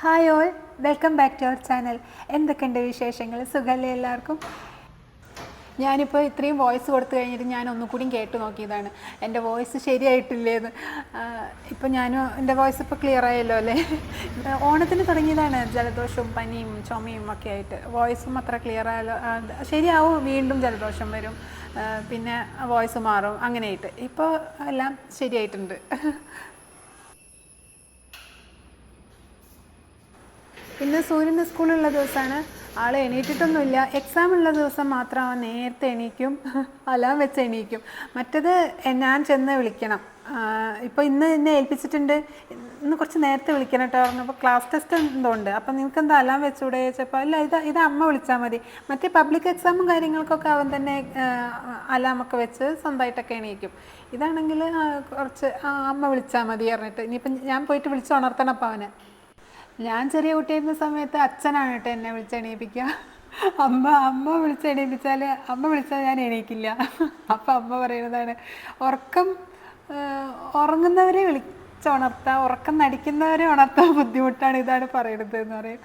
Hi all welcome back to our channel എന്തൊക്കെയുണ്ട് വിശേഷങ്ങൾ? സുഖമല്ലേ എല്ലാവർക്കും? ഞാനിപ്പോൾ ഇത്രയും വോയിസ് കൊടുത്തു കഴിഞ്ഞിട്ട് ഞാൻ ഒന്നുകൂടി കേട്ട് നോക്കിയതാണ്. എന്റെ വോയിസ് ശരിയായിട്ടില്ലേന്ന്. ഇപ്പം ഞാനും എന്റെ വോയിസ് ഇപ്പോൾ ക്ലിയർ ആയല്ലോ അല്ലേ? ഓണത്തിന് തുടങ്ങിയതാണ് ജലദോഷവും പനിയും ചുമയും ഒക്കെ ആയിട്ട്. വോയിസും അത്ര ക്ലിയർ ആയാലോ ശരിയാവും വീണ്ടും ജലദോഷം വരും. പിന്നെ വോയിസ് മാറും അങ്ങനെയായിട്ട്. ഇപ്പോൾ എല്ലാം ശരിയായിട്ടുണ്ട്. ഇന്ന് സൂര്യന്റെ സ്കൂളുള്ള ദിവസമാണ്. ആൾ എണീറ്റിട്ടൊന്നുമില്ല. എക്സാം ഉള്ള ദിവസം മാത്രം അവൻ നേരത്തെ എണീക്കും. അലാം വെച്ച് എണീക്കും. മറ്റത് ഞാൻ ചെന്ന് വിളിക്കണം. ഇപ്പോൾ ഇന്ന് എന്നെ ഏൽപ്പിച്ചിട്ടുണ്ട്. ഇന്ന് കുറച്ച് നേരത്തെ വിളിക്കണം കേട്ടോ പറഞ്ഞപ്പോൾ ക്ലാസ് ടെസ്റ്റ് എന്തോ ഉണ്ട് അപ്പം നിങ്ങൾക്ക് എന്താ അലാം വെച്ചുകൂടെ ചോദിച്ചപ്പോൾ അല്ല ഇത് ഇത് അമ്മ വിളിച്ചാൽ മതി. മറ്റേ പബ്ലിക് എക്സാമും കാര്യങ്ങൾക്കൊക്കെ അവൻ തന്നെ അലാമൊക്കെ വെച്ച് സ്വന്തമായിട്ടൊക്കെ എണീക്കും. ഇതാണെങ്കിൽ കുറച്ച് അമ്മ വിളിച്ചാൽ മതി പറഞ്ഞിട്ട്. ഇനിയിപ്പം ഞാൻ പോയിട്ട് വിളിച്ച് ഉണർത്തണം അപ്പം അവനെ. ഞാൻ ചെറിയ കുട്ടിയായിരുന്ന സമയത്ത് അച്ഛനാണ് കേട്ടോ എന്നെ വിളിച്ചെണീപ്പിക്കുക. അമ്മ അമ്മ വിളിച്ചെണീപ്പിച്ചാൽ അമ്മ വിളിച്ചാൽ ഞാൻ എണീക്കില്ല. അപ്പം അമ്മ പറയുന്നതാണ് ഉറക്കം ഉറങ്ങുന്നവരെ ഉറങ്ങുന്നവരെ വിളിച്ചുണർത്താം ഉറക്കം നടിക്കുന്നവരെ ഉണർത്താൻ ബുദ്ധിമുട്ടാണ് ഇതാണ് പറയുന്നത് എന്ന് പറയും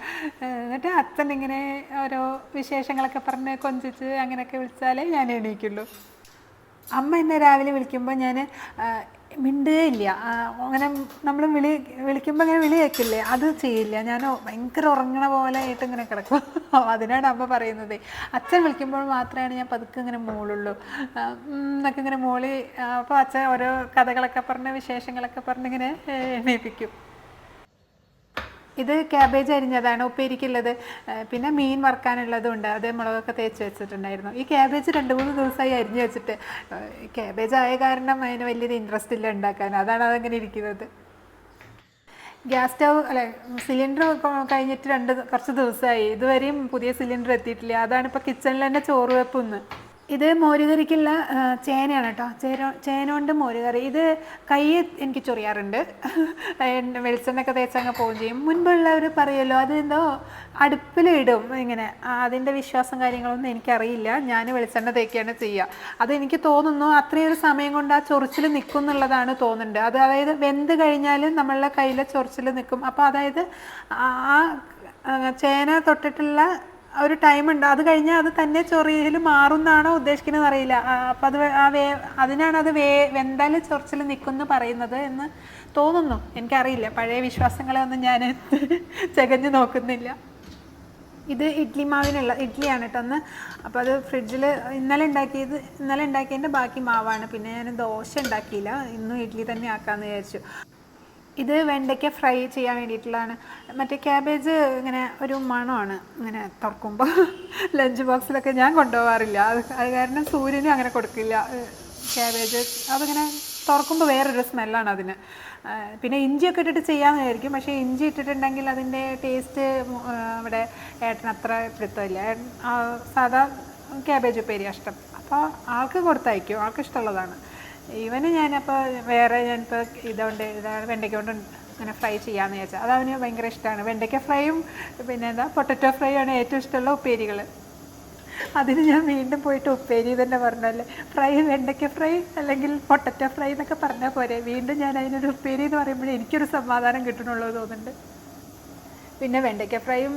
എന്നിട്ട് അച്ഛൻ ഇങ്ങനെ ഓരോ വിശേഷങ്ങളൊക്കെ പറഞ്ഞ് കൊഞ്ചിച്ച് അങ്ങനെയൊക്കെ വിളിച്ചാലേ ഞാൻ എണീക്കുള്ളൂ. അമ്മ എന്നെ രാവിലെ വിളിക്കുമ്പോൾ ഞാൻ മിണ്ടുകയില്ല അങ്ങനെ നമ്മൾ വിളി വിളിക്കുമ്പോൾ അങ്ങനെ വിളി കേൾക്കില്ലേ അത് ചെയ്യില്ല. ഞാൻ ഭയങ്കര ഉറങ്ങണ പോലെ ആയിട്ട് ഇങ്ങനെ കിടക്കും. അതിനാണ് അമ്മ പറയുന്നത്. അച്ഛൻ വിളിക്കുമ്പോൾ മാത്രമാണ് ഞാൻ പതുക്കെ ഇങ്ങനെ മൂളുള്ളൂ. എന്നൊക്കെ ഇങ്ങനെ മൂളി അപ്പോൾ അച്ഛൻ ഓരോ കഥകളൊക്കെ പറഞ്ഞ് വിശേഷങ്ങളൊക്കെ പറഞ്ഞിങ്ങനെ എണീപ്പിക്കും. ഇത് ക്യാബേജ് അരിഞ്ഞതാണ് ഉപ്പേരിക്കുള്ളത്. പിന്നെ മീൻ വറുക്കാനുള്ളതും ഉണ്ട്. അത് മുളകൊക്കെ തേച്ച് വെച്ചിട്ടുണ്ടായിരുന്നു. ഈ ക്യാബേജ് രണ്ട് മൂന്ന് ദിവസമായി അരിഞ്ഞ് വെച്ചിട്ട് ക്യാബേജ് ആയ കാരണം അതിന് വലിയൊരു ഇൻട്രസ്റ്റ് ഇല്ല ഉണ്ടാക്കാൻ. അതാണ് അതങ്ങനെ ഇരിക്കുന്നത്. ഗ്യാസ് സ്റ്റവ് അല്ലെ സിലിണ്ടർ കഴിഞ്ഞിട്ട് രണ്ട് കുറച്ച് ദിവസമായി. ഇതുവരെയും പുതിയ സിലിണ്ടർ എത്തിയിട്ടില്ല. അതാണ് ഇപ്പോൾ കിച്ചണിൽ തന്നെ ചോറ് വെപ്പ് ഇത് മോരുകറിക്കുള്ള ചേനയാണ് കേട്ടോ. ചേന ചേന കൊണ്ട് മോരുകറി. ഇത് കൈ എനിക്ക് ചൊറിയാറുണ്ട്. വെളിച്ചെണ്ണൊക്കെ തേച്ചങ്ങ് പോവുകയും ചെയ്യും. മുൻപുള്ളവർ പറയുമല്ലോ അതെന്തോ അടുപ്പിലിടും. ഇങ്ങനെ അതിന്റെ വിശ്വാസം കാര്യങ്ങളൊന്നും എനിക്കറിയില്ല. ഞാൻ വെളിച്ചെണ്ണ തേക്കുകയാണ് ചെയ്യുക. അതെനിക്ക് തോന്നുന്നു അത്രയൊരു സമയം കൊണ്ട് ആ ചൊറിച്ചിൽ നിൽക്കും എന്നുള്ളതാണ് തോന്നുന്നുണ്ട്. അത് അതായത് വെന്ത് കഴിഞ്ഞാൽ നമ്മളുടെ കയ്യിലെ ചൊറിച്ചിൽ നിൽക്കും. അപ്പോൾ അതായത് ആ, ചേന തൊട്ടിട്ടുള്ള ഒരു ടൈം ഉണ്ട്. അത് കഴിഞ്ഞാൽ അത് തന്നെ ചൊറിയിൽ മാറുന്നാണോ ഉദ്ദേശിക്കുന്നത് അറിയില്ല. അപ്പം അത് ആ വേ അതിനാണ് അത് വേ വെന്താൽ ചൊറിച്ചിൽ നിൽക്കുമെന്ന് പറയുന്നത് എന്ന് തോന്നുന്നു. എനിക്കറിയില്ല. പഴയ വിശ്വാസങ്ങളെ ഒന്നും ഞാൻ ചകഞ്ഞു നോക്കുന്നില്ല. ഇത് ഇഡ്ലി മാവിനുള്ള ഇഡ്ഡലിയാണ് കേട്ടോ ഒന്ന് അപ്പോൾ അത് ഫ്രിഡ്ജിൽ ഇന്നലെ ഉണ്ടാക്കിയത് ഇന്നലെ ഉണ്ടാക്കിയതിന്റെ ബാക്കി മാവാണ്. പിന്നെ ഞാൻ ദോശ ഉണ്ടാക്കിയില്ല. ഇന്നും ഇഡ്ഡലി തന്നെ ആക്കാമെന്ന് വിചാരിച്ചു. ഇത് വെണ്ടയ്ക്ക ഫ്രൈ ചെയ്യാൻ വേണ്ടിയിട്ടുള്ളതാണ്. മറ്റേ ക്യാബേജ് ഇങ്ങനെ ഒരു മണമാണ് ഇങ്ങനെ തുറക്കുമ്പോൾ ലഞ്ച് ബോക്സിലൊക്കെ ഞാൻ കൊണ്ടുപോകാറില്ല അത് അത് കാരണം സൂര്യനും അങ്ങനെ കൊടുക്കില്ല. ക്യാബേജ് അതിങ്ങനെ തുറക്കുമ്പോൾ വേറൊരു സ്മെല്ലാണ് അതിന്. പിന്നെ ഇഞ്ചിയൊക്കെ ഇട്ടിട്ട് ചെയ്യാമെന്ന് വിചാരിക്കും. പക്ഷേ ഇഞ്ചി ഇട്ടിട്ടുണ്ടെങ്കിൽ അതിന്റെ ടേസ്റ്റ് ഇവിടെ ഏട്ടന് അത്ര പിടുത്തമില്ല. സാധാ ക്യാബേജ് ഉപ്പേരി ഇഷ്ടം. അപ്പോൾ ആൾക്ക് കൊടുത്തയക്കും. ആൾക്ക് ഇഷ്ടമുള്ളതാണ്. ഇവന് ഞാനപ്പോൾ വേറെ ഞാനിപ്പോൾ ഇതുകൊണ്ട് ഇതാണ് വെണ്ടയ്ക്ക കൊണ്ട് ഇങ്ങനെ ഫ്രൈ ചെയ്യാമെന്ന് വിചാരിച്ചത്. അത് അവന് ഭയങ്കര ഇഷ്ടമാണ് വെണ്ടയ്ക്ക ഫ്രൈയും പിന്നെ എന്താ പൊട്ടറ്റോ ഫ്രൈ ആണ് ഏറ്റവും ഇഷ്ടമുള്ള ഉപ്പേരികൾ അതിന് ഞാൻ വീണ്ടും പോയിട്ട് ഉപ്പേരി തന്നെ പറഞ്ഞല്ലേ. ഫ്രൈ വെണ്ടയ്ക്ക ഫ്രൈ അല്ലെങ്കിൽ പൊട്ടറ്റോ ഫ്രൈ എന്നൊക്കെ പറഞ്ഞാൽ പോരെ. വീണ്ടും ഞാൻ അതിനൊരു ഉപ്പേരി എന്ന് പറയുമ്പോഴേ എനിക്കൊരു സമാധാനം കിട്ടണുള്ളൂ എന്ന് തോന്നുന്നുണ്ട്. പിന്നെ വെണ്ടയ്ക്ക ഫ്രൈയും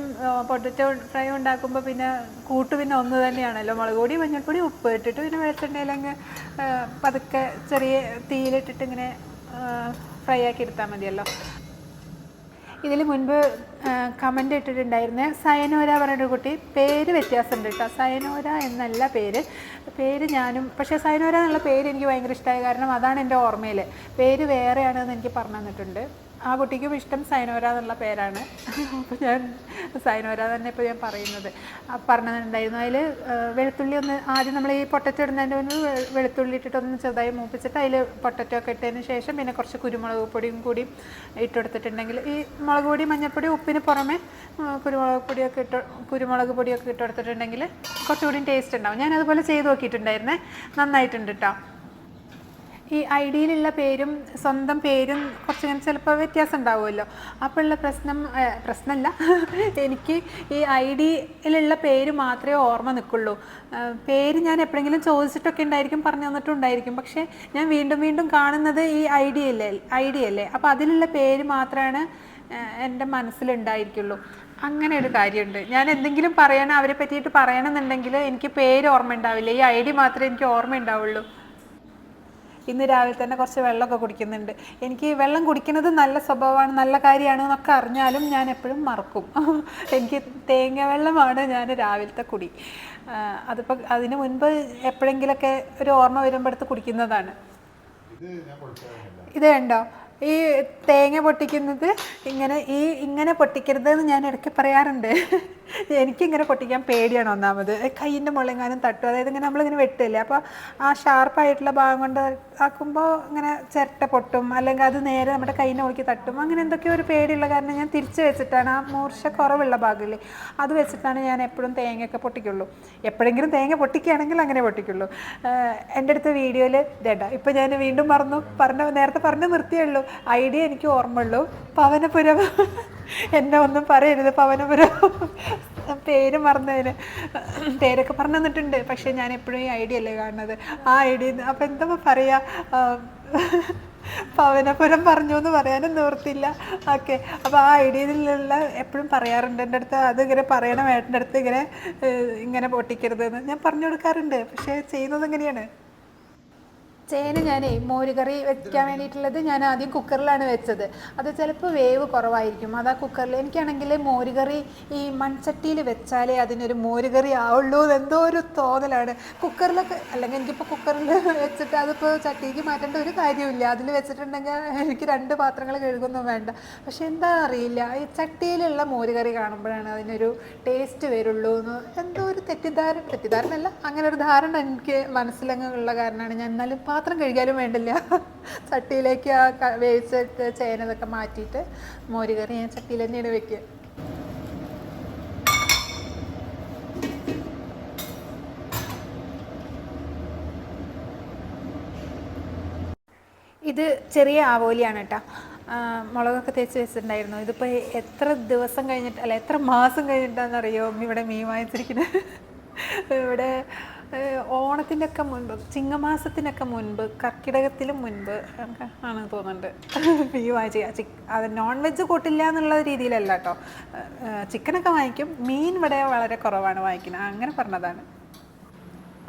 പൊട്ടറ്റോ ഫ്രൈയും ഉണ്ടാക്കുമ്പോൾ പിന്നെ കൂട്ട് പിന്നെ ഒന്ന് തന്നെയാണല്ലോ. മുളക് പൊടി മഞ്ഞൾപ്പൊടി ഉപ്പ് ഇട്ടിട്ട് പിന്നെ വെളിച്ചെണ്ണയിലങ്ങ് പതുക്കെ ചെറിയ തീയിലിട്ടിട്ട് ഇങ്ങനെ ഫ്രൈ ആക്കി എടുത്താൽ മതിയല്ലോ. ഇതിൽ മുൻപ് കമന്റ് ഇട്ടിട്ടുണ്ടായിരുന്ന സയനോര പറഞ്ഞൊരു കുട്ടി. പേര് വ്യത്യാസമുണ്ട് കേട്ടോ സയനോര എന്നല്ല പേര്. പേര് ഞാനും പക്ഷേ സയനോര എന്നുള്ള പേര് എനിക്ക് ഭയങ്കര ഇഷ്ടമായ കാരണം അതാണ് എന്റെ ഓർമ്മയിൽ പേര് വേറെയാണെന്ന് എനിക്ക് പറഞ്ഞു തന്നിട്ടുണ്ട്. ആ കുട്ടിക്കും ഇഷ്ടം സൈനോര എന്നുള്ള പേരാണ്. അപ്പോൾ ഞാൻ സൈനോര തന്നെ ഇപ്പോൾ ഞാൻ പറയുന്നത്. ആ പറഞ്ഞിട്ടുണ്ടായിരുന്നു. അതിൽ വെളുത്തുള്ളി ഒന്ന് ആദ്യം നമ്മൾ ഈ പൊട്ടറ്റോ ഇടുന്നതിന്റെ വെളുത്തുള്ളി ഇട്ടിട്ട് ഒന്ന് ചെറുതായി മൂപ്പിച്ചിട്ട് അതിൽ പൊട്ടറ്റോ ഒക്കെ ഇട്ടതിന് ശേഷം പിന്നെ കുറച്ച് കുരുമുളക് പൊടിയും കൂടി ഇട്ടെടുത്തിട്ടുണ്ടെങ്കിൽ ഈ മുളക് പൊടി മഞ്ഞൾപ്പൊടി ഉപ്പിന് പുറമെ കുരുമുളക് പൊടിയൊക്കെ ഇട്ട് കുരുമുളക് പൊടിയൊക്കെ ഇട്ടെടുത്തിട്ടുണ്ടെങ്കിൽ കുറച്ചുകൂടി ടേസ്റ്റ് ഉണ്ടാവും. ഞാൻ അതുപോലെ ചെയ്ത് നോക്കിയിട്ടുണ്ടായിരുന്നേ. നന്നായിട്ടുണ്ട് കേട്ടോ ഈ ഐ ഡിയിലുള്ള പേരും സ്വന്തം പേരും കുറച്ച് ഇങ്ങനെ ചിലപ്പോൾ വ്യത്യാസം ഉണ്ടാവുമല്ലോ. അപ്പോൾ ഉള്ള പ്രശ്നം പ്രശ്നമല്ല എനിക്ക് ഈ ഐ ഡിയിലുള്ള പേര് മാത്രമേ ഓർമ്മ നിൽക്കുള്ളൂ. പേര് ഞാൻ എപ്പോഴെങ്കിലും ചോദിച്ചിട്ടൊക്കെ ഉണ്ടായിരിക്കും പറഞ്ഞു തന്നിട്ടുണ്ടായിരിക്കും പക്ഷേ ഞാൻ വീണ്ടും വീണ്ടും കാണുന്നത് ഈ ഐ ഡി അല്ലേ ഐ ഡി അല്ലേ അപ്പോൾ അതിലുള്ള പേര് മാത്രമാണ് എന്റെ മനസ്സിലുണ്ടായിരിക്കുള്ളൂ. അങ്ങനെ ഒരു കാര്യമുണ്ട്. ഞാൻ എന്തെങ്കിലും പറയണം അവരെ പറ്റിയിട്ട് പറയണമെന്നുണ്ടെങ്കിൽ എനിക്ക് പേര് ഓർമ്മ ഉണ്ടാവില്ല. ഈ ഐ ഡി മാത്രമേ എനിക്ക് ഓർമ്മ ഉണ്ടാവുള്ളൂ. ഇന്ന് രാവിലെ തന്നെ കുറച്ച് വെള്ളമൊക്കെ കുടിക്കുന്നുണ്ട്. എനിക്ക് വെള്ളം കുടിക്കുന്നത് നല്ല സ്വഭാവമാണ് നല്ല കാര്യമാണ് എന്നൊക്കെ അറിഞ്ഞാലും ഞാൻ എപ്പോഴും മറക്കും. എനിക്ക് തേങ്ങ വെള്ളമാണ് ഞാൻ രാവിലത്തെ കുടി. അതിപ്പോൾ അതിന് മുൻപ് എപ്പോഴെങ്കിലൊക്കെ ഒരു ഓർമ്മ വരുമ്പോഴത്ത് കുടിക്കുന്നതാണ്. ഇത് കണ്ടോ? ഈ തേങ്ങ പൊട്ടിക്കുന്നത് ഇങ്ങനെ ഈ ഇങ്ങനെ പൊട്ടിക്കരുത് എന്ന് ഞാൻ ഇടയ്ക്ക് പറയാറുണ്ട്. എനിക്കിങ്ങനെ പൊട്ടിക്കാൻ പേടിയാണ് ഒന്നാമത്. കയ്യിന്റെ മുളങ്ങാനും തട്ടും. അതായത് ഇങ്ങനെ നമ്മളിങ്ങനെ വെട്ടില്ലേ? അപ്പോൾ ആ ഷാർപ്പായിട്ടുള്ള ഭാഗം കൊണ്ട് ആക്കുമ്പോൾ ഇങ്ങനെ ചിരട്ട പൊട്ടും. അല്ലെങ്കിൽ അത് നേരെ നമ്മുടെ കയ്യിന്റെ മുകളിൽ തട്ടും. അങ്ങനെ എന്തൊക്കെയോ ഒരു പേടിയുള്ള കാരണം ഞാൻ തിരിച്ച് വെച്ചിട്ടാണ്. ആ മൂർച്ച കുറവുള്ള ഭാഗമില്ലേ? അത് വെച്ചിട്ടാണ് ഞാൻ എപ്പോഴും തേങ്ങയൊക്കെ പൊട്ടിക്കുള്ളൂ. എപ്പോഴെങ്കിലും തേങ്ങ പൊട്ടിക്കുകയാണെങ്കിൽ അങ്ങനെ പൊട്ടിക്കുള്ളൂ. എന്റെ അടുത്ത വീഡിയോയിൽ ഇതേട്ടാ ഇപ്പോൾ ഞാൻ വീണ്ടും മറന്നു. പറഞ്ഞ നേരത്തെ പറഞ്ഞു നിർത്തിയുള്ളൂ ഐഡിയ എനിക്ക് ഓർമ്മയുള്ളൂ. പവനപുരം. എന്നെ ഒന്നും പറയരുത് പവനപുരം. പേര് മറന്നതിന്. പേരൊക്കെ പറഞ്ഞു തന്നിട്ടുണ്ട് പക്ഷേ ഞാൻ എപ്പോഴും ഈ ഐഡിയ അല്ലേ കാണുന്നത്? ആ ഐഡിയ അപ്പം എന്താ പറയുക പവനപുരം പറഞ്ഞു എന്ന് പറയാനും നിവർത്തില്ല ഓക്കെ. അപ്പോൾ ആ ഐഡിയയിലുള്ള എപ്പോഴും പറയാറുണ്ട്. എന്റെ അടുത്ത് അത് ഇങ്ങനെ പറയണം ഏട്ടന്റെ അടുത്ത് ഇങ്ങനെ ഇങ്ങനെ പൊട്ടിക്കരുതെന്ന്. ഞാൻ പറഞ്ഞു കൊടുക്കാറുണ്ട്. പക്ഷേ ചെയ്യുന്നത് എങ്ങനെയാണ്? ചേന ഞാനേ മോരുകറി വെക്കാൻ വേണ്ടിയിട്ടുള്ളത് ഞാൻ ആദ്യം കുക്കറിലാണ് വെച്ചത്. അത് ചിലപ്പോൾ വേവ് കുറവായിരിക്കും. അത് ആ കുക്കറിൽ എനിക്കാണെങ്കിൽ മോരുകറി ഈ മൺചട്ടിയിൽ വെച്ചാലേ അതിനൊരു മോരുകറി ആവുള്ളൂ എന്തോ ഒരു തോന്നലാണ്. കുക്കറിലൊക്കെ അല്ലെങ്കിൽ എനിക്കിപ്പോൾ കുക്കറിൽ വെച്ചിട്ട് അതിപ്പോൾ ചട്ടിക്ക് മാറ്റേണ്ട ഒരു കാര്യമില്ല അതിൽ വെച്ചിട്ടുണ്ടെങ്കിൽ എനിക്ക് രണ്ട് പാത്രങ്ങൾ കഴുകുന്നു വേണ്ട. പക്ഷെ എന്താ അറിയില്ല. ഈ ചട്ടിയിലുള്ള മോരുകറി കാണുമ്പോഴാണ് അതിനൊരു ടേസ്റ്റ് വരുള്ളൂ എന്ന് എന്തോ ഒരു തെറ്റിദ്ധാരണ തെറ്റിദ്ധാരണ അല്ല അങ്ങനെ ഒരു ധാരണ എനിക്ക് മനസ്സിലങ്ങുള്ള കാരണമാണ് ഞാൻ. എന്നാലും പാത്രം കഴുകിയാലും വേണ്ടില്ല. ചട്ടിയിലേക്ക് ആ വേവിച്ചിട്ട് ചേനതൊക്കെ മാറ്റിയിട്ട് മോരുകറി ഞാൻ ചട്ടിയിൽ തന്നെയാണ് വെക്കുക ഇത് ചെറിയ ആവോലിയാണ് കേട്ടോ. മുളകൊക്കെ തേച്ച് വെച്ചിട്ടുണ്ടായിരുന്നു. ഇതിപ്പോൾ എത്ര ദിവസം കഴിഞ്ഞിട്ട് അല്ല എത്ര മാസം കഴിഞ്ഞിട്ടാണെന്നറിയോ? ഇവിടെ മീൻ വാങ്ങിച്ചിരിക്കുന്നത്. ഇവിടെ ഓണത്തിന്റെ ഒക്കെ മുൻപ് ചിങ്ങമാസത്തിനൊക്കെ മുൻപ് കർക്കിടകത്തിലും മുൻപ് ആണ് തോന്നുന്നുണ്ട്. ഈ വാങ്ങിച്ച് ചിക്ക് അത് നോൺ വെജ് കൂട്ടില്ല എന്നുള്ള രീതിയിലല്ല കേട്ടോ ചിക്കനൊക്കെ വാങ്ങിക്കും. മീൻ ഇവിടെ വളരെ കുറവാണ് വാങ്ങിക്കുന്നത്. അങ്ങനെ പറഞ്ഞതാണ്.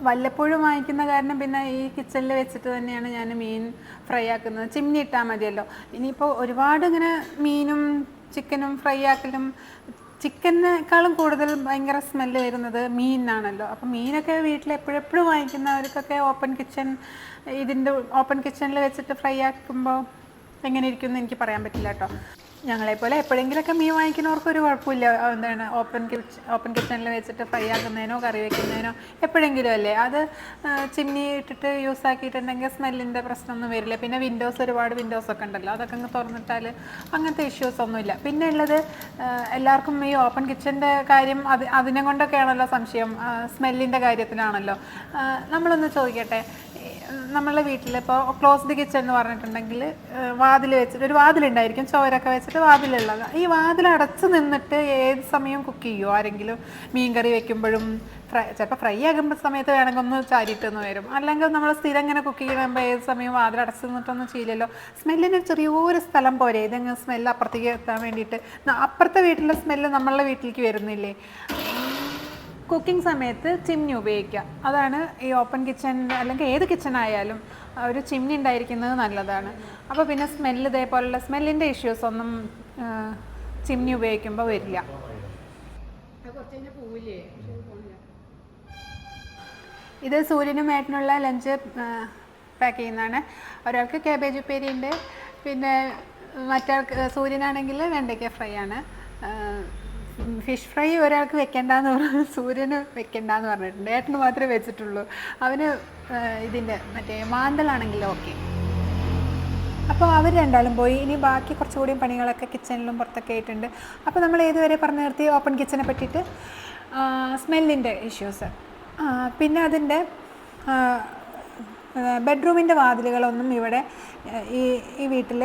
വല്ലപ്പോഴും വാങ്ങിക്കുന്ന കാരണം പിന്നെ ഈ കിച്ചണിൽ വെച്ചിട്ട് തന്നെയാണ് ഞാൻ മീൻ ഫ്രൈ ആക്കുന്നത്. ചിമ്മിനി ഇട്ടാൽ മതിയല്ലോ. ഇനിയിപ്പോൾ ഒരുപാട് ഇങ്ങനെ മീനും ചിക്കനും ഫ്രൈ ആക്കലും ചിക്കനേക്കാളും കൂടുതൽ ഭയങ്കര സ്മെല്ല് വരുന്നത് മീനാണല്ലോ. അപ്പം മീനൊക്കെ വീട്ടിൽ എപ്പോഴെപ്പോഴും വാങ്ങിക്കുന്നവർക്കൊക്കെ ഓപ്പൺ കിച്ചൺ ഇതിന്റെ ഓപ്പൺ കിച്ചണിൽ വെച്ചിട്ട് ഫ്രൈ ആക്കുമ്പോൾ എങ്ങനെ ഇരിക്കുമെന്ന് എനിക്ക് പറയാൻ പറ്റില്ല കേട്ടോ. ഞങ്ങളെപ്പോലെ എപ്പോഴെങ്കിലൊക്കെ മീൻ വാങ്ങിക്കുന്നവർക്ക് ഒരു കുഴപ്പമില്ല. എന്താണ് ഓപ്പൺ കിച്ചൺ ഓപ്പൺ കിച്ചണിൽ വെച്ചിട്ട് ഫ്രൈ ആക്കുന്നതിനോ കറി വെക്കുന്നതിനോ എപ്പോഴെങ്കിലും അല്ലേ? അത് ചിമ്മി ഇട്ടിട്ട് യൂസ് ആക്കിയിട്ടുണ്ടെങ്കിൽ സ്മെല്ലിന്റെ പ്രശ്നമൊന്നും വരില്ല. പിന്നെ വിൻഡോസ് ഒരുപാട് വിൻഡോസ് ഒക്കെ ഉണ്ടല്ലോ അതൊക്കെ അങ്ങ് തുറന്നിട്ടാൽ അങ്ങനത്തെ ഇഷ്യൂസ് ഒന്നുമില്ല. പിന്നെ ഉള്ളത് എല്ലാവർക്കും ഈ ഓപ്പൺ കിച്ചന്റെ കാര്യം അത് അതിനെ കൊണ്ടൊക്കെയാണല്ലോ സംശയം സ്മെല്ലിന്റെ കാര്യത്തിലാണല്ലോ. നമ്മളൊന്ന് ചോദിക്കട്ടെ നമ്മളെ വീട്ടിൽ ഇപ്പോൾ ക്ലോസ്ഡ് കിച്ചൺ എന്ന് പറഞ്ഞിട്ടുണ്ടെങ്കിൽ വാതിൽ വെച്ചിട്ട് ഒരു വാതിലുണ്ടായിരിക്കും. ചോരൊക്കെ വെച്ചിട്ട് വാതിലുള്ളത്. ഈ വാതിൽ അടച്ച് നിന്നിട്ട് ഏത് സമയം കുക്ക് ചെയ്യുമോ ആരെങ്കിലും മീൻ കറി വെക്കുമ്പോഴും ഫ്രൈ ചിലപ്പോൾ ഫ്രൈ ആകുമ്പോൾ സമയത്ത് വേണമെങ്കിൽ ഒന്ന് ചാരിയിട്ടൊന്ന് വരും. അല്ലെങ്കിൽ നമ്മൾ സ്ഥിരം ഇങ്ങനെ കുക്ക് ചെയ്യുമ്പോൾ ഏത് സമയം വാതിൽ അടച്ച് നിന്നിട്ടൊന്നും ചെയ്യില്ലല്ലോ. സ്മെല്ലിന് ചെറിയൊരു സ്ഥലം പോരെ ഇതങ്ങ് സ്മെല്ല് അപ്പുറത്തേക്ക് എത്താൻ വേണ്ടിയിട്ട്. അപ്പുറത്തെ വീട്ടിലെ സ്മെല്ല് നമ്മളുടെ വീട്ടിലേക്ക് വരുന്നില്ലേ? കുക്കിംഗ് സമയത്ത് ചിമ്നി ഉപയോഗിക്കുക. അതാണ് ഈ ഓപ്പൺ കിച്ചൺ അല്ലെങ്കിൽ ഏത് കിച്ചൺ ആയാലും ഒരു ചിമ്നി ഉണ്ടായിരിക്കുന്നത് നല്ലതാണ്. അപ്പോൾ പിന്നെ സ്മെല്ല് ഇതേപോലുള്ള സ്മെല്ലിന്റെ ഇഷ്യൂസ് ഒന്നും ചിമ്നി ഉപയോഗിക്കുമ്പോൾ വരില്ല. ഇത് സൂര്യനും ഏട്ടനുള്ള ലഞ്ച് പാക്ക് ചെയ്യുന്നതാണ്. ഒരാൾക്ക് കാബേജ് ഉപ്പേരിയുണ്ട്. പിന്നെ മറ്റാൾക്ക് സൂര്യനാണെങ്കിൽ വെണ്ടയ്ക്ക ഫ്രൈ ആണ്. ഫിഷ് ഫ്രൈ ഒരാൾക്ക് വെക്കണ്ടെന്ന് പറഞ്ഞു സൂര്യന് വെക്കണ്ടെന്ന് പറഞ്ഞിട്ടുണ്ട്. ഏട്ടന് മാത്രമേ വെച്ചിട്ടുള്ളൂ. അവന് ഇതിന്റെ മറ്റേ മാന്തലാണെങ്കിൽ ഓക്കെ. അപ്പോൾ അവർ രണ്ടാളും പോയി. ഇനി ബാക്കി കുറച്ചുകൂടി പണികളൊക്കെ കിച്ചണിലും പുറത്തൊക്കെ ആയിട്ടുണ്ട്. അപ്പോൾ നമ്മൾ ഏതുവരെ പറഞ്ഞു നിർത്തി? ഓപ്പൺ കിച്ചനെ പറ്റിയിട്ട്. സ്മെല്ലിന്റെ ഇഷ്യൂസ് പിന്നെ അതിന്റെ ബെഡ്റൂമിന്റെ വാതിലുകളൊന്നും ഇവിടെ ഈ ഈ വീട്ടിൽ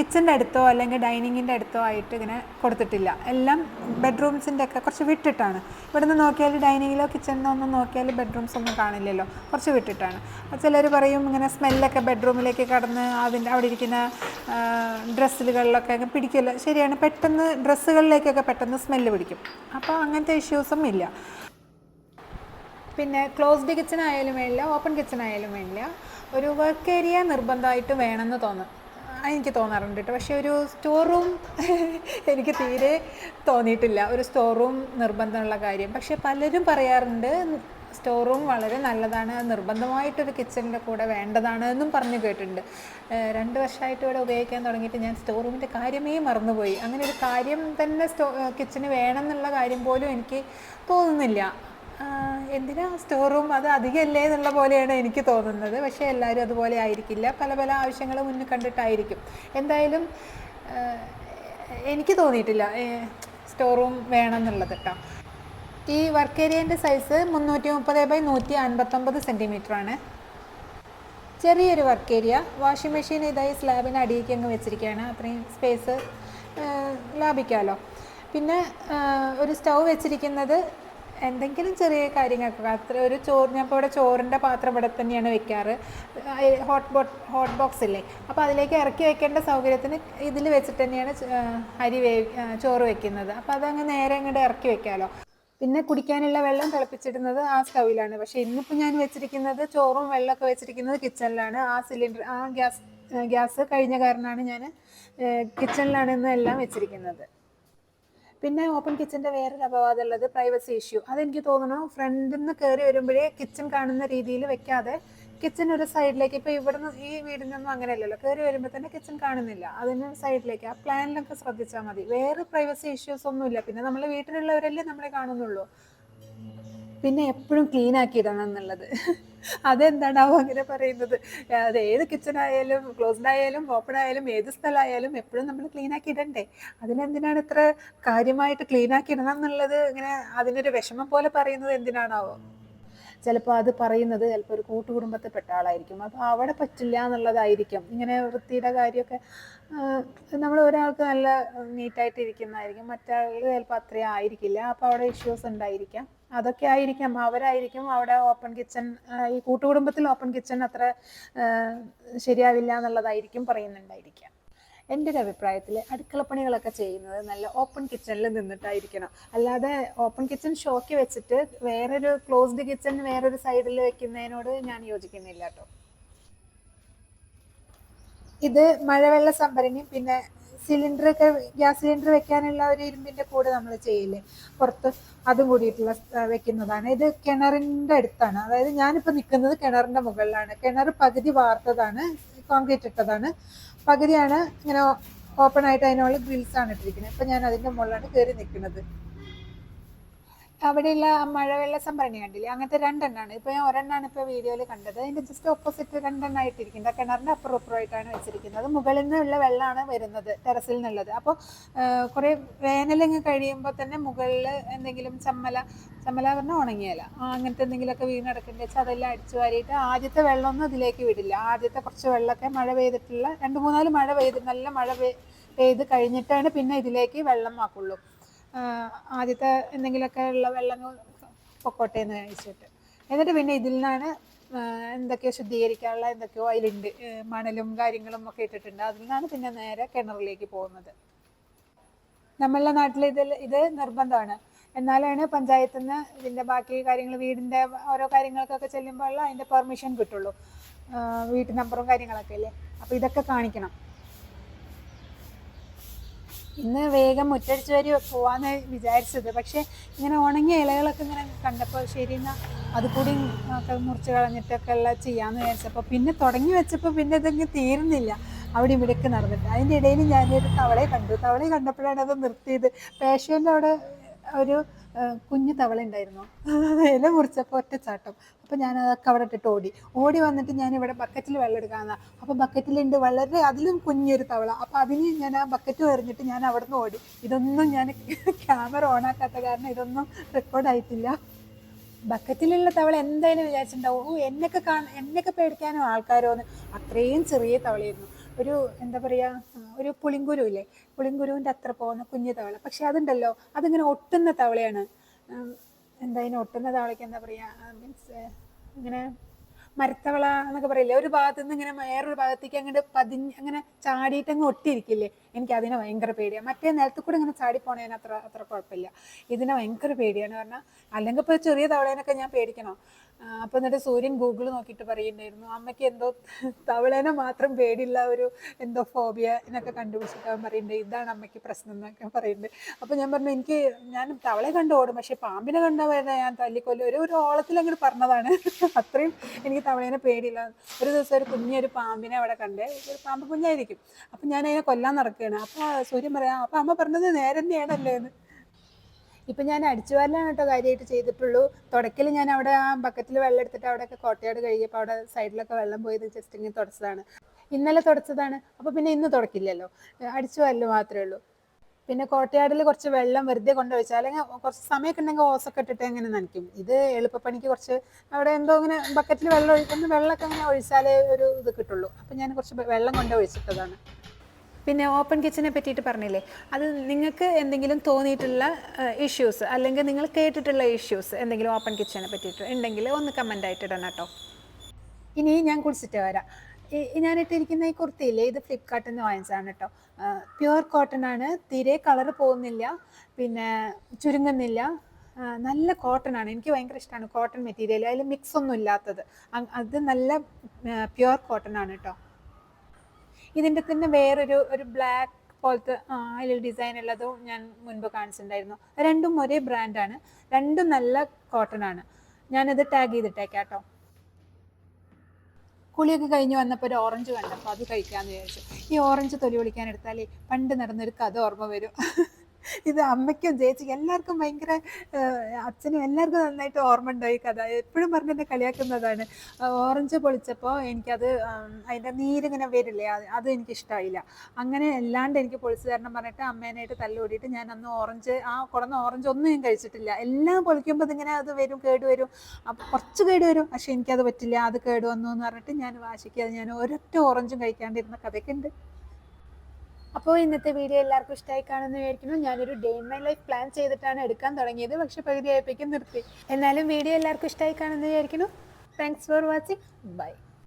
കിച്ചന്റെ അടുത്തോ അല്ലെങ്കിൽ ഡൈനിങ്ങിന്റെ അടുത്തോ ആയിട്ട് ഇങ്ങനെ കൊടുത്തിട്ടില്ല. എല്ലാം ബെഡ്റൂംസിന്റെ ഒക്കെ കുറച്ച് വിട്ടിട്ടാണ്. ഇവിടുന്ന് നോക്കിയാൽ ഡൈനിങ്ങിലോ കിച്ചണിലോ ഒന്നും നോക്കിയാൽ ബെഡ്റൂംസ് ഒന്നും കാണില്ലല്ലോ. കുറച്ച് വിട്ടിട്ടാണ്. ചിലർ പറയും ഇങ്ങനെ സ്മെല്ലൊക്കെ ബെഡ്റൂമിലേക്ക് കടന്ന് അതിന്റെ അവിടെ ഇരിക്കുന്ന ഡ്രസ്സുകളിലൊക്കെ അങ്ങ് പിടിക്കില്ല ശരിയാണ്. പെട്ടെന്ന് ഡ്രസ്സുകളിലേക്കൊക്കെ പെട്ടെന്ന് സ്മെല്ല് പിടിക്കും. അപ്പോൾ അങ്ങനത്തെ ഇഷ്യൂസും ഇല്ല. പിന്നെ ക്ലോസ്ഡ് കിച്ചൺ ആയാലും വേണ്ടില്ല ഓപ്പൺ കിച്ചൺ ആയാലും വേണ്ടില്ല. ഒരു വർക്ക് ഏരിയ നിർബന്ധമായിട്ട് വേണമെന്ന് തോന്നും. എനിക്ക് തോന്നാറുണ്ട് കേട്ടോ. പക്ഷേ ഒരു സ്റ്റോർ റൂം എനിക്ക് തീരെ തോന്നിയിട്ടില്ല. ഒരു സ്റ്റോർ റൂം നിർബന്ധമുള്ള കാര്യം. പക്ഷേ പലരും പറയാറുണ്ട് സ്റ്റോർ റൂം വളരെ നല്ലതാണ് നിർബന്ധമായിട്ടൊരു കിച്ചണിന്റെ കൂടെ വേണ്ടതാണ് എന്നും പറഞ്ഞു കേട്ടിട്ടുണ്ട്. രണ്ട് വർഷമായിട്ട് ഇവിടെ ഉപയോഗിക്കാൻ തുടങ്ങിയിട്ട് ഞാൻ സ്റ്റോർ റൂമിന്റെ കാര്യമേ മറന്നുപോയി. അങ്ങനെ ഒരു കാര്യം തന്നെ സ്റ്റോ കിച്ചന് വേണം എന്നുള്ള കാര്യം പോലും എനിക്ക് തോന്നുന്നില്ല. എന്തിനാ സ്റ്റോർ റൂം അത് അധികമല്ലേ എന്നുള്ള പോലെയാണ് എനിക്ക് തോന്നുന്നത്. പക്ഷേ എല്ലാവരും അതുപോലെ ആയിരിക്കില്ല. പല പല ആവശ്യങ്ങൾ മുന്നിൽ കണ്ടിട്ടായിരിക്കും. എന്തായാലും എനിക്ക് തോന്നിയിട്ടില്ല സ്റ്റോർ റൂം വേണം എന്നുള്ളത് കേട്ടോ ഈ വർക്ക് ഏരിയന്റെ സൈസ് മുന്നൂറ്റി മുപ്പത് ബൈ നൂറ്റി അൻപത്തൊമ്പത് സെന്റിമീറ്റർ ആണ്. ചെറിയൊരു വർക്ക് ഏരിയ വാഷിംഗ് മെഷീൻ ഇതായി സ്ലാബിന് അടിയിലേക്ക് അങ്ങ് വെച്ചിരിക്കുകയാണ്. അത്രയും സ്പേസ് ലാഭിക്കാമല്ലോ പിന്നെ ഒരു സ്റ്റൗ വെച്ചിരിക്കുന്നത് എന്തെങ്കിലും ചെറിയ കാര്യങ്ങൾക്ക് അത്ര ഒരു ചോറ് ഞാൻ ഇപ്പോൾ ഇവിടെ ചോറിന്റെ പാത്രം ഇവിടെ തന്നെയാണ് വെക്കാറ്. ഹോട്ട് ബോട്ട് ഹോട്ട് ബോക്സ് ഇല്ലേ? അപ്പോൾ അതിലേക്ക് ഇറക്കി വെക്കേണ്ട സൗകര്യത്തിന് ഇതിൽ വെച്ചിട്ട് തന്നെയാണ് അരി വേ ചോറ് വെക്കുന്നത്. അപ്പോൾ അതങ്ങ് നേരെ അങ്ങോട്ട് ഇറക്കി വെക്കാമല്ലോ പിന്നെ കുടിക്കാനുള്ള വെള്ളം തിളപ്പിച്ചിടുന്നത് ആ സ്റ്റൗവിലാണ്. പക്ഷേ ഇന്നിപ്പോൾ ഞാൻ വെച്ചിരിക്കുന്നത് ചോറും വെള്ളമൊക്കെ വെച്ചിരിക്കുന്നത് കിച്ചണിലാണ്. ആ സിലിണ്ടർ ആ ഗ്യാസ് ഗ്യാസ് കഴിഞ്ഞ കാരണമാണ് ഞാൻ കിച്ചണിലാണ് ഇന്ന് എല്ലാം വെച്ചിരിക്കുന്നത്. പിന്നെ ഓപ്പൺ കിച്ചന്റെ വേറൊരു അപവാദം ഉള്ളത് പ്രൈവസി ഇഷ്യൂ അതെനിക്ക് തോന്നുന്നു ഫ്രണ്ടിൽ നിന്ന് കയറി വരുമ്പോഴേ കിച്ചൺ കാണുന്ന രീതിയിൽ വെക്കാതെ കിച്ചൺ ഒരു സൈഡിലേക്ക് ഇപ്പോൾ ഇവിടുന്ന് ഈ വീടിനൊന്നും അങ്ങനെയല്ലല്ലോ. കയറി വരുമ്പോൾ തന്നെ കിച്ചൺ കാണുന്നില്ല. അതിന് സൈഡിലേക്ക് ആ പ്ലാനിലൊക്കെ ശ്രദ്ധിച്ചാൽ മതി. വേറെ പ്രൈവസി ഇഷ്യൂസ് ഒന്നുമില്ല പിന്നെ നമ്മൾ വീട്ടിലുള്ളവരല്ലേ നമ്മളെ കാണുന്നുള്ളൂ. പിന്നെ എപ്പോഴും ക്ലീൻ ആക്കി ഇടണം എന്നുള്ളത്. അതെന്താണാവോ അങ്ങനെ പറയുന്നത്. അത് ഏത് കിച്ചൺ ആയാലും ക്ലോസ്ഡ് ആയാലും ഓപ്പൺ ആയാലും ഏത് സ്ഥലമായാലും എപ്പോഴും നമ്മൾ ക്ലീൻ ആക്കി ഇടണ്ടേ? അതിനെന്തിനാണ് ഇത്ര കാര്യമായിട്ട് ക്ലീൻ ആക്കി ഇടണം എന്നുള്ളത് ഇങ്ങനെ അതിനൊരു വിഷമം പോലെ പറയുന്നത് എന്തിനാണാവോ? ചിലപ്പോൾ അത് പറയുന്നത് ചിലപ്പോൾ ഒരു കൂട്ടുകുടുംബത്തിൽപ്പെട്ട ആളായിരിക്കും. അപ്പോൾ അവിടെ പറ്റില്ല എന്നുള്ളതായിരിക്കും. ഇങ്ങനെ വൃത്തിയുടെ കാര്യമൊക്കെ നമ്മൾ ഒരാൾക്ക് നല്ല നീറ്റായിട്ട് ഇരിക്കുന്നതായിരിക്കും. മറ്റാൾ ചിലപ്പോൾ അത്രയും ആയിരിക്കില്ല. അപ്പോൾ അവിടെ ഇഷ്യൂസ് ഉണ്ടായിരിക്കാം. അതൊക്കെ ആയിരിക്കാം. അവരായിരിക്കും അവിടെ ഓപ്പൺ കിച്ചൺ ഈ കൂട്ടുകുടുംബത്തിൽ ഓപ്പൺ കിച്ചൺ അത്ര ശരിയാവില്ല എന്നുള്ളതായിരിക്കും പറയുന്നുണ്ടായിരിക്കാം. എന്റെ ഒരു അഭിപ്രായത്തിൽ അടുക്കളപ്പണികളൊക്കെ ചെയ്യുന്നത് നല്ല ഓപ്പൺ കിച്ചണിൽ നിന്നിട്ടായിരിക്കണം. അല്ലാതെ ഓപ്പൺ കിച്ചൺ ഷോക്ക് വെച്ചിട്ട് വേറൊരു ക്ലോസ്ഡ് കിച്ചൺ വേറൊരു സൈഡിൽ വെക്കുന്നതിനോട് ഞാൻ യോജിക്കുന്നില്ല കേട്ടോ. ഇത് മഴവെള്ള സംഭരണിയും പിന്നെ സിലിണ്ടർ ഒക്കെ ഗ്യാസ് സിലിണ്ടർ വെക്കാനുള്ള ഒരു ഇരുമ്പിന്റെ കൂടെ നമ്മൾ ചെയ്യില്ലേ പുറത്ത് അതും കൂടിയിട്ടുള്ള വെക്കുന്നതാണ്. ഇത് കിണറിന്റെ അടുത്താണ്. അതായത് ഞാനിപ്പോൾ നിൽക്കുന്നത് കിണറിന്റെ മുകളിലാണ്. കിണർ പകുതി വാർത്തതാണ് കോൺക്രീറ്റ് ഇട്ടതാണ്. പകുതിയാണ് ഇങ്ങനെ ഓപ്പൺ ആയിട്ട് അതിനുള്ള ഗ്രിൽസ് ആണ് ഇട്ടിരിക്കുന്നത്. ഇപ്പൊ ഞാൻ അതിന്റെ മുകളിലാണ് കയറി നിൽക്കുന്നത് അവിടെയുള്ള മഴവെള്ള സംഭരണി കണ്ടില്ലേ? അങ്ങനത്തെ രണ്ടെണ്ണമാണ് ഇപ്പോൾ ഞാൻ ഒരെണ്ണമാണ് ഇപ്പോൾ വീഡിയോയിൽ കണ്ടത്. അതിന്റെ ജസ്റ്റ് ഓപ്പോസിറ്റ് രണ്ടെണ്ണമായിട്ടിരിക്കുന്നത് കിണറിന്റെ അപ്പുറം അപ്പുറമായിട്ടാണ് വെച്ചിരിക്കുന്നത്. മുകളിൽ നിന്നുള്ള വെള്ളമാണ് വരുന്നത് ടെറസിൽ നിന്നുള്ളത്. അപ്പോൾ കുറേ വേനലങ്ങ് കഴിയുമ്പോൾ തന്നെ മുകളിൽ എന്തെങ്കിലും ചമ്മല ചമ്മല പറഞ്ഞാൽ ഉണങ്ങിയല്ല അങ്ങനത്തെ എന്തെങ്കിലുമൊക്കെ വീണടക്കേണ്ടി വെച്ചാൽ അതെല്ലാം അടിച്ചു വാരിയിട്ട് ആദ്യത്തെ വെള്ളമൊന്നും ഇതിലേക്ക് വിടില്ല. ആദ്യത്തെ കുറച്ച് വെള്ളമൊക്കെ മഴ പെയ്തിട്ടുള്ള രണ്ട് മൂന്നാൽ മഴ പെയ്ത് നല്ല മഴ പെയ്ത് കഴിഞ്ഞിട്ടാണ് പിന്നെ ഇതിലേക്ക് വെള്ളം ആക്കുള്ളൂ. ആദ്യത്തെ എന്തെങ്കിലുമൊക്കെ ഉള്ള വെള്ളം പൊക്കോട്ടെ എന്ന് കഴിച്ചിട്ട് എന്നിട്ട് പിന്നെ ഇതിൽ നിന്നാണ് എന്തൊക്കെയോ ശുദ്ധീകരിക്കാനുള്ള എന്തൊക്കെയോ അതിലുണ്ട്. മണലും കാര്യങ്ങളും ഒക്കെ ഇട്ടിട്ടുണ്ട്. അതിൽ നിന്നാണ് പിന്നെ നേരെ കിണറിലേക്ക് പോകുന്നത്. നമ്മളുടെ നാട്ടിൽ ഇതിൽ ഇത് നിർബന്ധമാണ്. എന്നാലാണ് പഞ്ചായത്തിൽ നിന്ന് ഇതിന്റെ ബാക്കി കാര്യങ്ങൾ വീടിന്റെ ഓരോ കാര്യങ്ങൾക്കൊക്കെ ചെല്ലുമ്പോൾ അതിന്റെ പെർമിഷൻ കിട്ടുള്ളൂ. വീട്ടു നമ്പറും കാര്യങ്ങളൊക്കെ അല്ലേ അപ്പോൾ ഇതൊക്കെ കാണിക്കണം. ഇന്ന് വേഗം മുറ്റടിച്ച് വരി പോവാന്ന് വിചാരിച്ചത്. പക്ഷേ ഇങ്ങനെ ഉണങ്ങിയ ഇലകളൊക്കെ ഇങ്ങനെ കണ്ടപ്പോൾ ശരി എന്നാ അത് കൂടി മുറിച്ച് കളഞ്ഞിട്ടൊക്കെ ഉള്ള ചെയ്യാമെന്ന് വിചാരിച്ചപ്പോൾ പിന്നെ തുടങ്ങി വെച്ചപ്പോൾ പിന്നെ ഇതങ്ങ് തീരുന്നില്ല. അവിടെ ഇവിടേക്ക് നടന്നിട്ട്. അതിന്റെ ഇടയിൽ ഞാനൊരു തവളയെ കണ്ടു. തവളയെ കണ്ടപ്പോഴാണ് അത് നിർത്തിയത്. പേഷ്യന്റെ അവിടെ ഒരു കുഞ്ഞു തവള ഉണ്ടായിരുന്നു ഇല മുറിച്ചപ്പോൾ ഒറ്റച്ചാട്ടം അപ്പോൾ ഞാൻ അതൊക്കെ അവിടെ ഇട്ടിട്ട് ഓടി. ഓടി വന്നിട്ട് ഞാൻ ഇവിടെ ബക്കറ്റിൽ വെള്ളം എടുക്കാമെന്ന അപ്പോൾ ബക്കറ്റിലുണ്ട് വളരെ അതിലും കുഞ്ഞൊരു തവള. അപ്പോൾ അതിന് ഞാൻ ആ ബക്കറ്റ് എറിഞ്ഞിട്ട് ഞാൻ അവിടെ നിന്ന് ഓടി. ഇതൊന്നും ഞാൻ ക്യാമറ ഓണാക്കാത്ത കാരണം ഇതൊന്നും റെക്കോർഡായിട്ടില്ല ബക്കറ്റിലുള്ള തവള എന്തായാലും വിചാരിച്ചിട്ടുണ്ടാവും. ഓ എന്നൊക്കെ കാണാൻ എന്നൊക്കെ പേടിക്കാനോ ആൾക്കാരോന്ന് അത്രയും ചെറിയ തവളയായിരുന്നു. ഒരു എന്താ പറയുക ഒരു പുളിങ്കുരു ഇല്ലേ? പുളിങ്കുരുവിന്റെ അത്ര പോകുന്ന കുഞ്ഞു തവള. പക്ഷെ അതുണ്ടല്ലോ അതിങ്ങനെ ഒട്ടുന്ന തവളയാണ്. എന്താ ഇതിന് ഒട്ടുന്ന തവളയ്ക്ക് എന്താ പറയുക മീൻസ് ഇങ്ങനെ മരത്തവള എന്നൊക്കെ പറയില്ലേ? ഒരു ഭാഗത്ത് നിന്ന് ഇങ്ങനെ വേറൊരു ഭാഗത്തേക്ക് അങ്ങോട്ട് പതിഞ്ഞ് അങ്ങനെ ചാടിയിട്ട് അങ്ങ് ഒട്ടിയിരിക്കില്ലേ? എനിക്ക് അതിനെ ഭയങ്കര പേടിയാണ് മറ്റേ നിലത്ത് കൂടെ ഇങ്ങനെ ചാടി പോണതിന് അത്ര അത്ര കുഴപ്പമില്ല. ഇതിനെ ഭയങ്കര പേടിയാണ് പറഞ്ഞാൽ അല്ലെങ്കിൽ ഇപ്പോൾ ചെറിയ തവളേനൊക്കെ ഞാൻ പേടിക്കണോ? അപ്പം എന്നിട്ട് സൂര്യൻ ഗൂഗിൾ നോക്കിയിട്ട് പറയുന്നുണ്ടായിരുന്നു അമ്മയ്ക്ക് എന്തോ തവളേനെ മാത്രം പേടിയുള്ള ഒരു എന്തോ ഫോബിയ എന്നൊക്കെ കണ്ടുപിടിച്ചിട്ട് അവൻ പറയുന്നുണ്ട് ഇതാണ് അമ്മയ്ക്ക് പ്രശ്നം എന്നൊക്കെ പറയുന്നുണ്ട്. അപ്പോൾ ഞാൻ പറഞ്ഞു എനിക്ക് ഞാൻ തവളെ കണ്ട് ഓടും പക്ഷെ പാമ്പിനെ കണ്ട ഞാൻ തല്ലിക്കൊല്ലും. ഒരു ഒരു ഓളത്തിൽ അങ്ങോട്ട് പറഞ്ഞതാണ്. അത്രയും എനിക്ക് തവളേനെ പേടിയില്ല. ഒരു ദിവസം ഒരു കുഞ്ഞൊരു പാമ്പിനെ അവിടെ കണ്ടേ ഒരു പാമ്പ് കുഞ്ഞായിരിക്കും. അപ്പം ഞാൻ അതിനെ കൊല്ലാൻ നടക്കുകയാണ്. അപ്പോൾ സൂര്യൻ പറയാം അപ്പം അമ്മ പറഞ്ഞത് നേരം തന്നെയാണല്ലേ എന്ന് ഇപ്പം ഞാൻ അടിച്ചു വരലാണ് കേട്ടോ കാര്യമായിട്ട് ചെയ്തിട്ടുള്ളൂ. തുടക്കൽ ഞാൻ അവിടെ ആ ബക്കറ്റിൽ വെള്ളം എടുത്തിട്ട് അവിടെയൊക്കെ കോട്ടയാട് കഴിയപ്പോൾ അവിടെ സൈഡിലൊക്കെ വെള്ളം പോയത് ജസ്റ്റ് ഇങ്ങനെ തുടച്ചതാണ്. ഇന്നലെ തുടച്ചതാണ്. അപ്പോൾ പിന്നെ ഇന്ന് തുടക്കില്ലല്ലോ. അടിച്ചു വരൽ മാത്രമേ ഉള്ളൂ. പിന്നെ കോട്ടയാടിൽ കുറച്ച് വെള്ളം വെറുതെ കൊണ്ടുവച്ചാൽ അല്ലെങ്കിൽ കുറച്ച് സമയമൊക്കെ ഉണ്ടെങ്കിൽ ഓസൊക്കെ ഇട്ടിട്ട് അങ്ങനെ നനയ്ക്കും. ഇത് എളുപ്പപ്പണിക്ക് കുറച്ച് അവിടെ എന്തോ ഇങ്ങനെ ബക്കറ്റിൽ വെള്ളം ഒഴിക്കുന്ന വെള്ളമൊക്കെ അങ്ങനെ ഒഴിച്ചാലേ ഒരു ഇത് കിട്ടുള്ളൂ. അപ്പം ഞാൻ കുറച്ച് വെള്ളം കൊണ്ട് ഒഴിച്ചിട്ടതാണ്. പിന്നെ ഓപ്പൺ കിച്ചനെ പറ്റിയിട്ട് പറഞ്ഞില്ലേ? അത് നിങ്ങൾക്ക് എന്തെങ്കിലും തോന്നിയിട്ടുള്ള ഇഷ്യൂസ് അല്ലെങ്കിൽ നിങ്ങൾ കേട്ടിട്ടുള്ള ഇഷ്യൂസ് എന്തെങ്കിലും ഓപ്പൺ കിച്ചനെ പറ്റിയിട്ട് ഉണ്ടെങ്കിൽ ഒന്ന് കമന്റ് ആയിട്ട് ഇടണം കേട്ടോ. ഇനി ഞാൻ കുടിച്ചിട്ട് വരാം. ഞാനിട്ടിരിക്കുന്ന ഈ കുർത്തിയില്ലേ ഇത് ഫ്ലിപ്കാർട്ടിൽ നിന്ന് വാങ്ങിച്ചതാണ് കേട്ടോ. പ്യുവർ കോട്ടൺ ആണ്. തീരെ കളർ പോകുന്നില്ല. പിന്നെ ചുരുങ്ങുന്നില്ല. നല്ല കോട്ടൺ ആണ്. എനിക്ക് ഭയങ്കര ഇഷ്ടമാണ് കോട്ടൺ മെറ്റീരിയൽ അതിൽ മിക്സ് ഒന്നും ഇല്ലാത്തത്. അത് നല്ല പ്യുവർ കോട്ടൺ ആണ് കേട്ടോ. ഇതിന്റെ തന്നെ വേറൊരു ഒരു ബ്ലാക്ക് പോലത്തെ അതിൽ ഡിസൈൻ ഉള്ളതും ഞാൻ മുൻപ് കാണിച്ചിട്ടുണ്ടായിരുന്നു. രണ്ടും ഒരേ ബ്രാൻഡാണ് രണ്ടും നല്ല കോട്ടൺ ആണ്. ഞാനത് ടാഗ് ചെയ്തിട്ടേക്കാം കേട്ടോ കുളിയൊക്കെ കഴിഞ്ഞ് വന്നപ്പോൾ ഒരു ഓറഞ്ച് കണ്ടപ്പോൾ അത് കഴിക്കാമെന്ന് വിചാരിച്ചു. ഈ ഓറഞ്ച് തൊലി വിളിക്കാൻ എടുത്താലേ പണ്ട് നടന്നൊരു കഥ ഓർമ്മ വരും. ഇത് അമ്മയ്ക്കും ചേച്ചി എല്ലാവർക്കും ഭയങ്കര അച്ഛനും എല്ലാവർക്കും നന്നായിട്ട് ഓർമ്മ ഉണ്ടോ ഈ കഥ. എപ്പോഴും പറഞ്ഞ് എന്നെ കളിയാക്കുന്നതാണ്. ഓറഞ്ച് പൊളിച്ചപ്പോൾ എനിക്കത് അതിന്റെ നീരിങ്ങനെ വരില്ലേ അത് എനിക്കിഷ്ടമായില്ല അങ്ങനെ അല്ലാണ്ട് എനിക്ക് പൊളിച്ചു തരണം പറഞ്ഞിട്ട് അമ്മേനായിട്ട് തല്ലോടിയിട്ട് ഞാൻ അന്ന് ഓറഞ്ച് ആ കുടന്ന ഓറഞ്ച് ഒന്നും ഞാൻ കഴിച്ചിട്ടില്ല. എല്ലാം പൊളിക്കുമ്പോൾ ഇതിങ്ങനെ അത് വരും കേട് വരും. കുറച്ച് കേട് വരും പക്ഷേ എനിക്കത് പറ്റില്ല. അത് കേട് വന്നു എന്ന് പറഞ്ഞിട്ട് ഞാൻ വാശിക്കാതെ ഞാൻ ഒരൊറ്റ ഓറഞ്ചും കഴിക്കാണ്ടിരുന്ന കഥയൊക്കെ ഉണ്ട്. അപ്പോൾ ഇന്നത്തെ വീഡിയോ എല്ലാവർക്കും ഇഷ്ടമായി കാണുമെന്ന് വിചാരിക്കുന്നു. ഞാനൊരു day in my life plan ചെയ്തിട്ടാണ് എടുക്കാൻ തുടങ്ങിയത്. പക്ഷെ പകുതി ആയപ്പോഴേക്കും നിർത്തി. എന്നാലും വീഡിയോ എല്ലാവർക്കും ഇഷ്ടമായി കാണുമെന്ന് വിചാരിക്കുന്നു. Thanks for watching bye